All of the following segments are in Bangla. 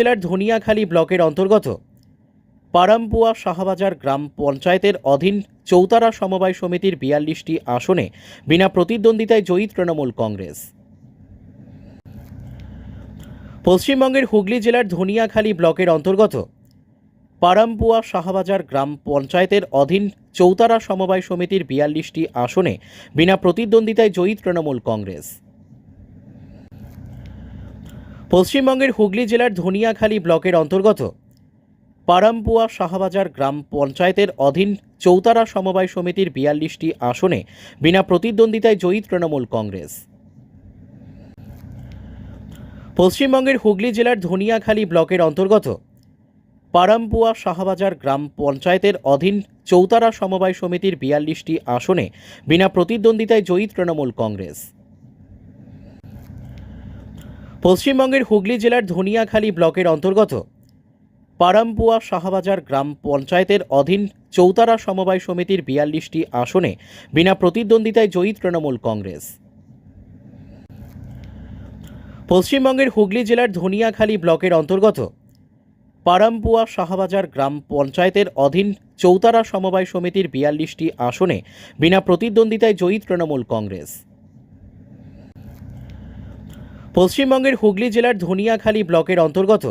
জেলার ধনিয়াখালী ব্লকের অন্তর্গত পারামপুয়া শাহবাজার গ্রাম পঞ্চায়েতের অধীন চৌতারা সমবায় সমিতির বিয়াল্লিশটি আসনে বিনা প্রতিদ্বন্দ্বিতায় জয়ী তৃণমূল কংগ্রেস। পশ্চিমবঙ্গের হুগলি জেলার ধনিয়াখালী ব্লকের অন্তর্গত পারামপুয়া শাহবাজার গ্রাম পঞ্চায়েতের অধীন চৌতারা সমবায় সমিতির বিয়াল্লিশটি আসনে বিনা প্রতিদ্বন্দ্বিতায় জয়ী তৃণমূল কংগ্রেস। পশ্চিমবঙ্গের হুগলি জেলার ধনিয়াখালী ব্লকের অন্তর্গত পারামপুয়া শাহবাজার গ্রাম পঞ্চায়েতের অধীন চৌতারা সমবায় সমিতির বিয়াল্লিশটি আসনে বিনা প্রতিদ্বন্দ্বিতায় জয়ী তৃণমূল কংগ্রেস। পশ্চিমবঙ্গের হুগলি জেলার ধনিয়াখালী ব্লকের অন্তর্গত পারামপুয়া শাহবাজার গ্রাম পঞ্চায়েতের অধীন চৌতারা সমবায় সমিতির বিয়াল্লিশটি আসনে বিনা প্রতিদ্বন্দ্বিতায় জয়ী তৃণমূল কংগ্রেস। পশ্চিমবঙ্গের হুগলি জেলার ধনিয়াখালী ব্লকের অন্তর্গত পারামপুয়া শাহবাজার গ্রাম পঞ্চায়েতের অধীন চৌতারা সমবায় সমিতির বিয়াল্লিশটি আসনে বিনা প্রতিদ্বন্দ্বিতায় জয়ী তৃণমূল কংগ্রেস। পশ্চিমবঙ্গের হুগলি জেলার ধনিয়াখালী ব্লকের অন্তর্গত পারামপুয়া শাহবাজার গ্রাম পঞ্চায়েতের অধীন চৌতারা সমবায় সমিতির বিয়াল্লিশটি আসনে বিনা প্রতিদ্বন্দ্বিতায় জয়ী তৃণমূল কংগ্রেস। পশ্চিমবঙ্গের হুগলি জেলার ধনিয়াখালী ব্লকের অন্তর্গত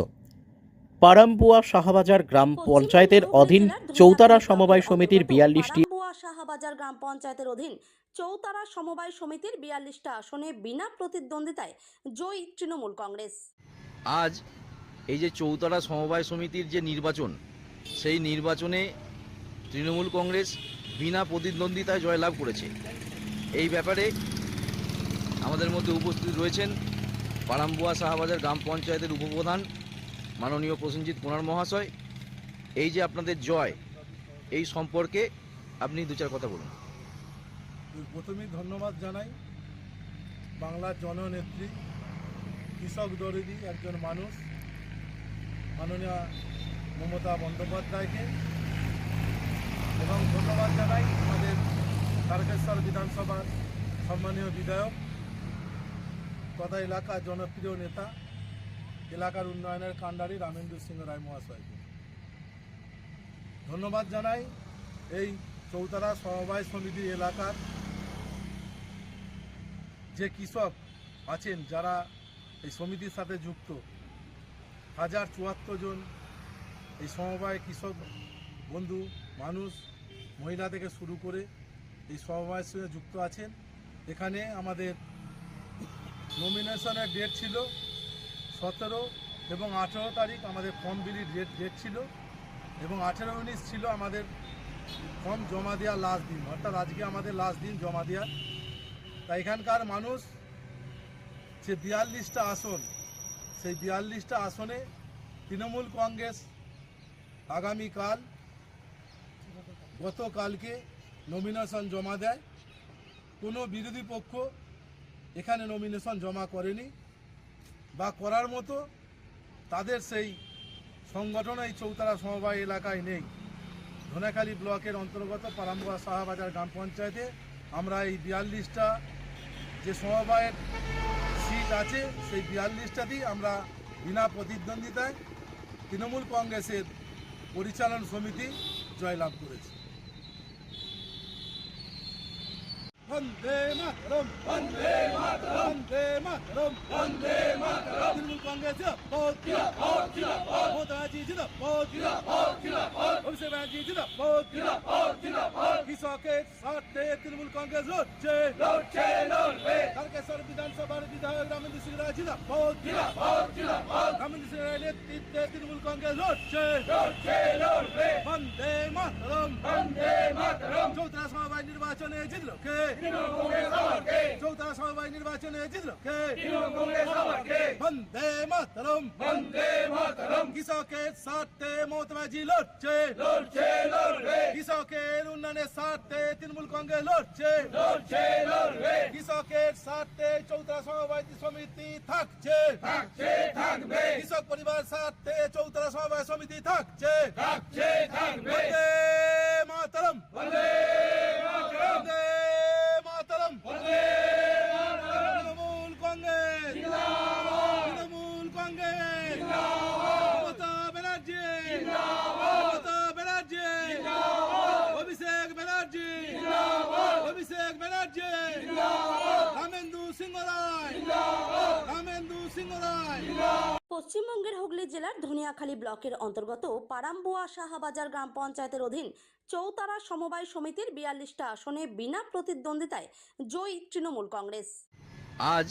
পারামপুয়া শাহবাজার গ্রাম পঞ্চায়েতের অধীন চৌতারা সমবায় সমিতির বিয়াল্লিশটি শাহবাজার গ্রাম পঞ্চায়েতের অধীন চৌতারা সমবায় সমিতির বিয়াল্লিশটা আসনে বিনা প্রতিদ্বন্দ্বিতায় জয়ী তৃণমূল কংগ্রেস। আজ এই যে চৌতারা সমবায় সমিতির যে নির্বাচন সেই নির্বাচনে তৃণমূল কংগ্রেস বিনা প্রতিদ্বন্দ্বিতায় জয়লাভ করেছে। এই ব্যাপারে আমাদের মধ্যে উপস্থিত রয়েছেন পারাম্বুয়া শাহবাজার গ্রাম পঞ্চায়েতের উপপ্রধান মাননীয় প্রসেনজিৎ কুমার মহাশয়, এই যে আপনাদের জয়, এই সম্পর্কে আপনি দু চার কথা বলুন। প্রথমেই ধন্যবাদ জানাই বাংলার জননেত্রী, কৃষক দরিদি একজন মানুষ, মাননীয় মমতা বন্দ্যোপাধ্যায়কে, এবং ধন্যবাদ জানাই আমাদের তারকেশ্বর বিধানসভার সম্মানীয় বিধায়ক তথা এলাকার জনপ্রিয় নেতা, এলাকার উন্নয়নের কাণ্ডারি রামেন্দ্র সিংহ রায় মহাশয়কে ধন্যবাদ জানাই এই চৌতারা সমবায় সমিতি এলাকার যে কৃষক আছেন, যারা এই সমিতির সাথে যুক্ত। হাজার চুয়াত্তর জন এই সমবায় কৃষক বন্ধু, মানুষ, মহিলা থেকে শুরু করে এই সমবায়ের সঙ্গে যুক্ত আছেন। এখানে আমাদের নমিনেশনের ডেট ছিল সতেরো এবং আঠেরো তারিখ আমাদের ফর্ম বিলির ডেট ডেট ছিল এবং আঠেরো উনিশ ছিল আমাদের ফর্ম জমা দেওয়ার লাস্ট দিন, অর্থাৎ আজকে আমাদের লাস্ট দিন জমা দেওয়ার তা এখানকার মানুষ যে বিয়াল্লিশটা আসন, সেই বিয়াল্লিশটা আসনে তৃণমূল কংগ্রেস আগামীকাল, গতকালকে নমিনেশন জমা দেয়। কোনো বিরোধী পক্ষ এখানে নমিনেশন জমা করেনি বা করার মতো তাদের সেই সংগঠন এই চৌতারা সমবায় এলাকায় নেই। ধনেখালী ব্লকের অন্তর্গত পারাম্বুয়া শাহবাজার গ্রাম পঞ্চায়েতে আমরা এই বিয়াল্লিশটা যে সমবায়ের সিট আছে, সেই বিয়াল্লিশটাতেই আমরা বিনা প্রতিদ্বন্দ্বিতায় তৃণমূল কংগ্রেসের পরিচালন সমিতি জয়লাভ করেছে। বন্দে মাতরম বন্দে মাতরম বন্দে মাতরম বন্দে মাতরম তৃণমূল কংগ্রেস জিন্দাবাদ জিন্দাবাদ জিন্দাবাদ মমতা ব্যানার্জি জিন্দাবাদ জিন্দাবাদ জিন্দাবাদ অভিষেক ব্যানার্জি জিন্দাবাদ জিন্দাবাদ জিন্দাবাদ কৃষকের স্বার্থে তৃণমূল কংগ্রেস লড়ছে লড়ছে লড়বে তারকেশ্বর বিধানসভার বিধায়ক রামেন্দ্র সিং রায় জিন্দাবাদ জিন্দাবাদ জিন্দাবাদ রামেন্দ্র সিং রায়ের নেতৃত্বে তৃণমূল কংগ্রেস লড়ছে লড়ছে লড়বে বন্দে মাতরম বন্দে মাতরম চৌত্রা সমবায় নির্বাচনে জিতলো কে? চৌত্রা সমবায় নির্বাচনে জিতলো কে? বন্দে মাতরম। বন্দে মাতরম। কৃষকের স্বার্থে মমতা ব্যানার্জি লড়ছে। লড়ছে লড়বে। কৃষকের উন্নয়নের স্বার্থে তৃণমূল কংগ্রেস লড়ছে। লড়ছে লড়বে। কৃষকের স্বার্থে চৌত্রা সমবায় সমিতি থাকছে। থাকছে থাকবে। কৃষক পরিবার স্বার্থে চৌত্রা সমবায় সমিতি থাকছে। থাকছে থাকবে বন্দে মাতরম বন্দে মাতরম বন্দে মাতরম বন্দে মাতরম তৃণমূল কংগ্রেস জিন্দাবাদ তৃণমূল কংগ্রেস জিন্দাবাদ ব্যানার্জি রামেন্দু সিংহ রায় রামেন্দু সিংহ রায় পশ্চিমবঙ্গের হুগলি জেলার ধনিয়াখালী ব্লকের অন্তর্গত পারাম্বুয়া শাহবাজার গ্রাম পঞ্চায়েতের অধীন চৌতারা সমবায় সমিতির বিয়াল্লিশটা আসনে বিনা প্রতিদ্বন্দ্বিতায় জয়ী তৃণমূল কংগ্রেস। আজ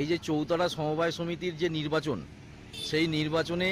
এই যে চৌতারা সমবায় সমিতির যে নির্বাচন সেই নির্বাচনে